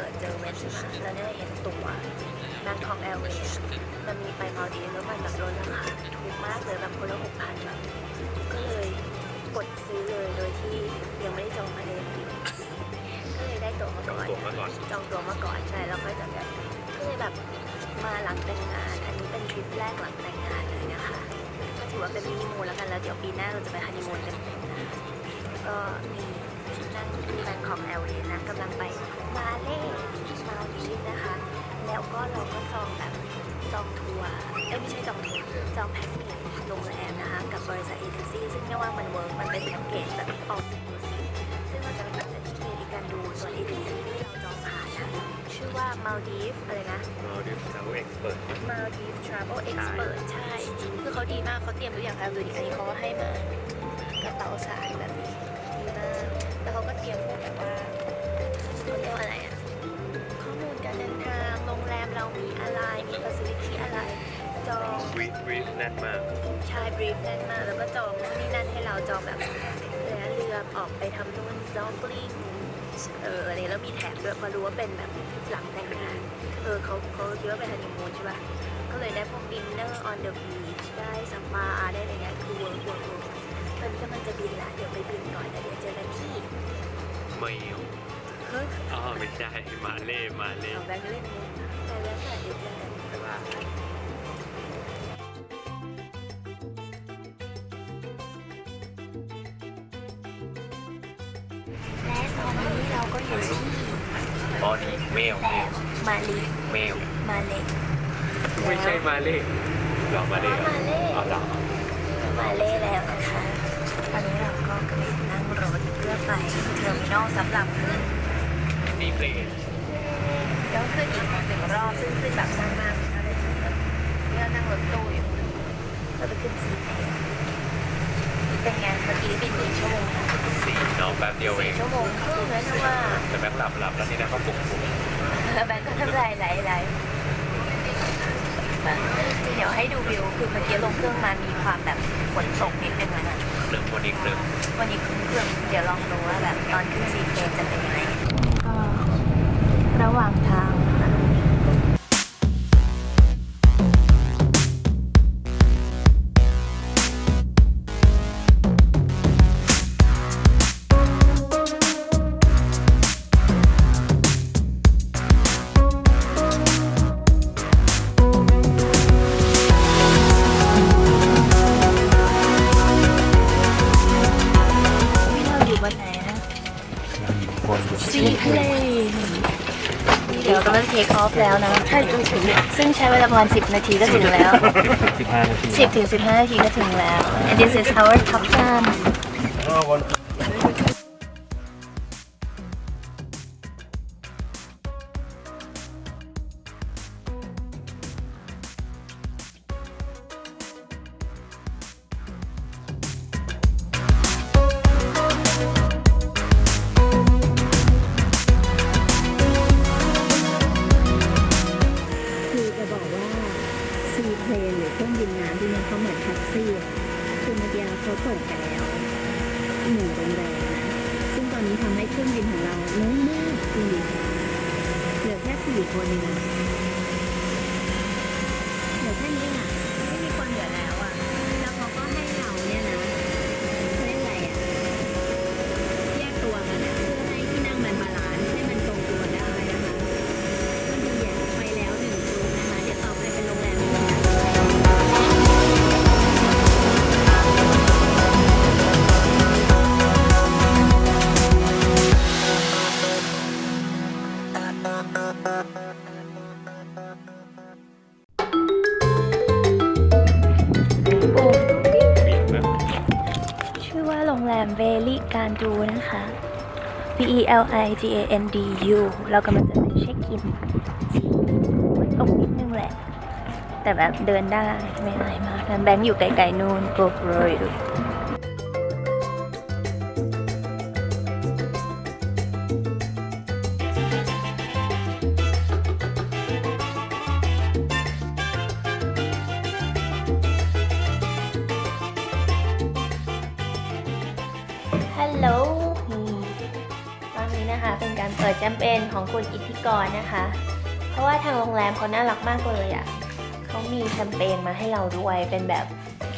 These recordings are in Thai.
ปเปิดเจอเว็บใช่ไหมแล้วเนี่ยเห็นตัวนั่งของแอลเวย์มันมีไปมาดีแล้วมันแบบลดราคาถูกมากเลยแบบคนละหกพันแบบก็เลยกดซื้อเลยโดยที่ยังไม่ได้จองมาเลยก็เลยได้ตั๋วมาก่อนตัวมาก่อนจองตัวมาก่อนใช่แล้วค่อยจองแบบก็เลยแบบมาหลังแต่งงาน อันนี้เป็นทริปแรกหลังแต่งงานเลยนะคะก็ถือว่าเป็นมินิมูนแล้วกันแล้วเดี๋ยวปีหน้าเราจะไปฮันนีมูนกันนะก็มีนั่งแบงคอกแอร์เวย์นะกำลังไป มาเล่มาดีฟนะคะ แล้วก็เราก็จองแบบจองทัวร์เอ้ยไม่ใช่จองทัวร์จองแพ็กเกจโรงแรมนะคะ กับบริษัทเอเจนซี่ซึ่งเนี่ยว่ามันเวิร์กมันเป็นแพ็กเกจแบบออกซึ่งเราจะเป็นแบบที่เดีกันดูส่วนเอเจนซี่ที่เราจองผ่านนะชื่อว่า Maldives อะไรนะเราดิฟทาวเอ็กซ์เปิด Maldives Travel Expert ใช่ คือเขาดีมากเขาเตรียมทุกอย่างแล้วดูดิอันนี้เขาก็ให้มากระเป๋าสายแบบ มเรามีอะไรมี facility อะไรจองวีวีแน่นมากชายบรีฟแน่นมากแล้วก็จองนู่นนี่นั่นให้เราจองแบบเรือเรือออกไปทำนู่น snorkeling เอออะไรแล้วมีแถบด้วยเพอรู้ว่าเป็นแบบหลังแต่งงานเออเขาเขาคิดว่าเป็นฮันนีมูนใช่ป่ะก็เลยได้พวกดินเนอร์ on the beach ได้สปาได้อะไรเงี้ยคือเวิร์กเวิร์กเวิร์กตอนนี้กำลังจะบินละเดี๋ยวไปบินก่อนแล้วเดี๋ยวเจอกันที่ไม่เฮ้ย อ๋อไม่ใช่ มาเล่มาเล่เอาแบงค์เล่นมุกไปแล้วค่ะเดี๋ยวเจอกันไปว่าและตอนนี้เราก็อยู่ที่อ๋อนี่เมลเมลมาลีเมลมาเลไม่ใช่มาเล่หรอมาเล่เหรอมาเล่อ๋อเหรอมาเล่แล้วนะคะตอนนี้เราก็กำลังนั่งรถเพื่อไปเทอร์มินอลสำหรับขึ้น ซีเพลนแล้วขึ้นอีกหนึ่งรอบซึ่งขึ้นแบบสั้นมากอะไรที่แบบเนี่ยนั่งรถตู้อยู่เราไปขึ้นซีเพลนเป็นไงเมื่อกี้บินกี่ชั่วโมงนะสี่เนาะแป๊บเดียวเอสี่งชั่วโมงครึ่งแล้วนะว่าแต่แบงค์หลับหลับแล้วนี่นะเขาปลุกปลุกแล้วแบงก์ก็ทำลายไหลไหลเดี๋ยวให้ดูวิวคือเมื่อกี้ลงเครื่องมามีความแบบฝนตกนิดนึงนะเครื่องวันนี้เครื่องวันนี้ขึ้นเครื่องเดี๋ยวลองดูว่าแบบตอนขึ้นซีเพลนจะเป็นยังไง เดี๋ยวกำลังเทคออฟแล้วนะใช่จนถึงซึ่งใช้เวลาประมาณ 10 นาทีก็ถึงแล้ว สิบห้านาที10ถึง15 นาทีก็ถึงแล้ว and this is our top time ส่งไปแล้วหนึ่งโรงแรมนะซึ่งตอนนี้ทำให้เครื่องบินของเราน้อยมากคือเหลือแค่สี่คนเองอะเหลือแค่นี้อะ มเวลิการดูนะคะ V E L I G A N D U เรากำลังจะไปเช็คอินที่ตรงนิดนึงแหละ แต่แบบเดินได้ไม่อายมากแบงค์อยู่ไกลๆนู่นโกโปรอยู่เป็นการเปิด แชมเปญของคุณอิทธิกรนะคะ เพราะว่าทางโรงแรมเขาน่ารักมากเลยอะ่ะเขามีแชมเปญมาให้เราด้วยเป็นแบบ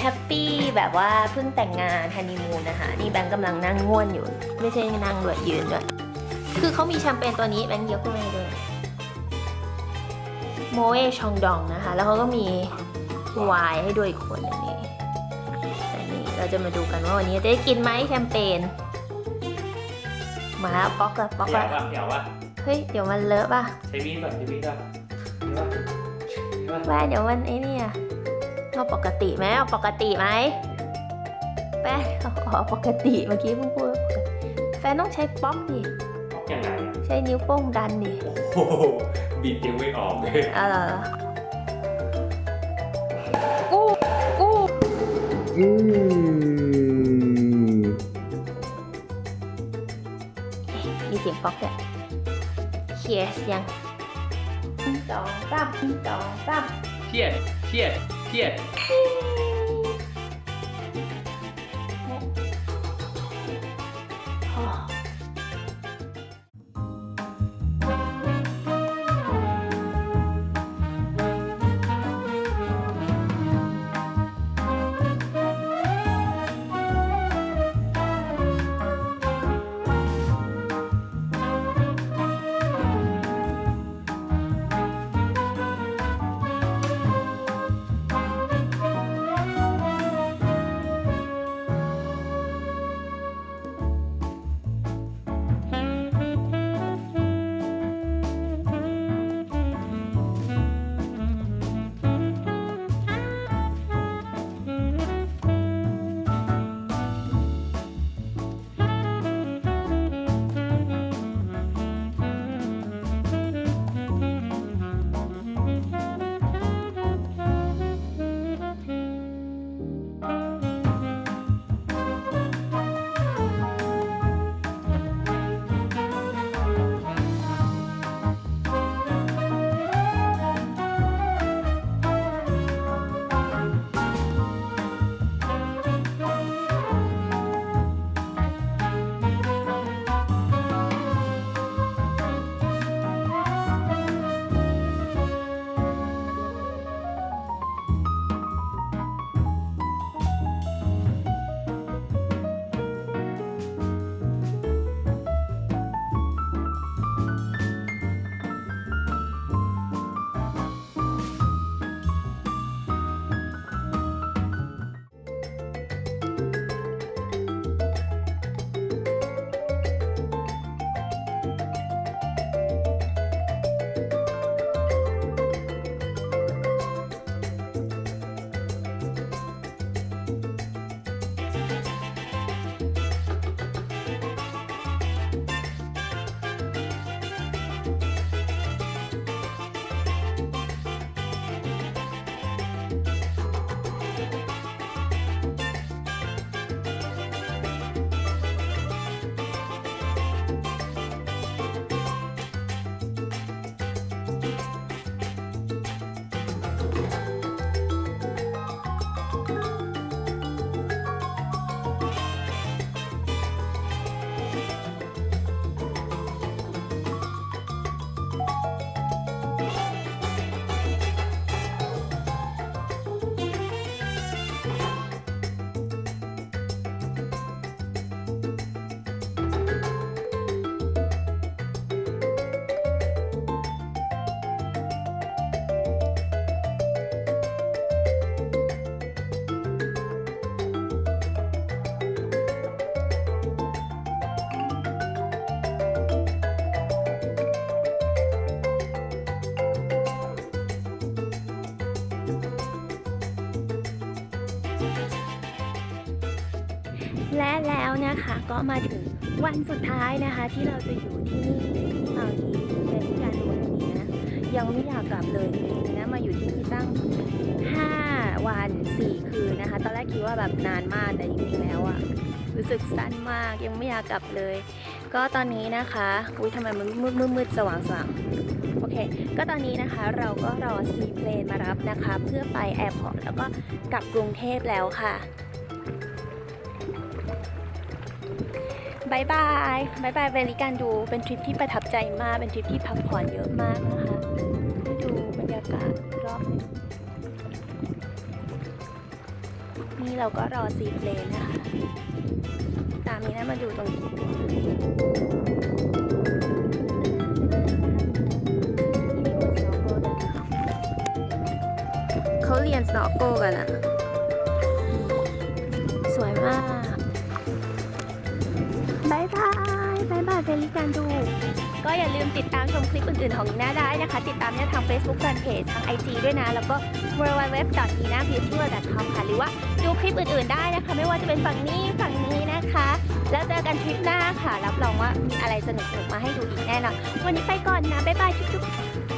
แฮปปี้แบบว่าเพิ่งแต่งงานฮันนีมูนนะคะ นี่แบงค์กำลังนั่งง่วนอยู่ ไม่ใช่นั่งด้วยยืนด้วยคือเขามีแชมเปญตัวนี้แบงค์ยกขึ้นมาให้ด้วยโมเอชองดองนะคะ แล้วเขาก็มีวน์ให้ด้วยอีกคนอันนี้อันนี้เราจะมาดูกันว่าวันนี้จะได้กินไหมแชมเปญ มาแล้วป๊อกละป๊อกเดี๋ยละวว่าเดี๋ยวว่าเฮ้ยเดี๋ยวมันเลอะป่ะใช้มีดก่อนใช้มีดก่อนเดี๋ยวว่าเดี๋ยวว่าแม่เดี๋ยวมันไอ้นี่อะเอาปกติไหมเอาปกติไหมแฟนอ๋อปกติเมื่อกี้เพิ่งพูดว่าปกติแฟนต้องใช้ป๊อกดิยังไงอะใช้นิ้วโป้งดันดิโอ้โหบิดยังไม่ออกเลยเอาเหรอกู้กู้ อืม เสียงป๊อกด้วยเชียร์ยังหนึ่งสองสามหนึ่งสองสามเครียดเครียดเครียด นะคะ ก็มาถึงวันสุดท้ายนะคะ ที่เราจะอยู่ที่นี่เอาที่เป็นการดูวันนี้นะยังไม่อยากกลับเลยจริงๆนะมาอยู่ที่นี่ตั้ง 5 วัน 4 คืนนะคะ ตอนแรกคิดว่าแบบนานมากแต่จริงๆแล้วอะรู้สึกสั้นมากยังไม่อยากกลับเลย ก็ตอนนี้นะคะอุ้ยทำไมมันมืดมืดมืดสว่างสว่างโอเค ก็ตอนนี้นะคะเราก็รอซีเพลนมารับนะคะ เพื่อไปแอร์พอร์ตแล้วก็กลับกรุงเทพแล้วค่ะ บายบายบายบายเวลิการดูเป็นทริปที่ประทับใจมาก เป็นทริปที่พักผ่อนเยอะมากนะคะให้ดูบรรยากาศรอบนึงนี่เราก็รอซีเพลนนะคะ ตามนี้นะมาดูตรงนี้เขาเรียนสโนว์โกกันอะสวยมาก บายบายบายบายเฟลิกันดูก็อย่าลืมติดตามชมคลิปอื่นๆของนีน่าได้นะคะ ติดตามได้ทาง Facebook Fanpage ทาง IG ด้วยนะ แล้วก็ www.ninabeautiful.com ค่ะหรือว่าดูคลิปอื่นๆได้นะคะ ไม่ว่าจะเป็นฝั่งนี้ฝั่งนี้นะคะ แล้วเจอกันทริปหน้าค่ะ รับรองว่ามีอะไรสนุกๆมาให้ดูอีกแน่นอนวันนี้ไปก่อนนะ บ๊ายบายจุ๊บๆ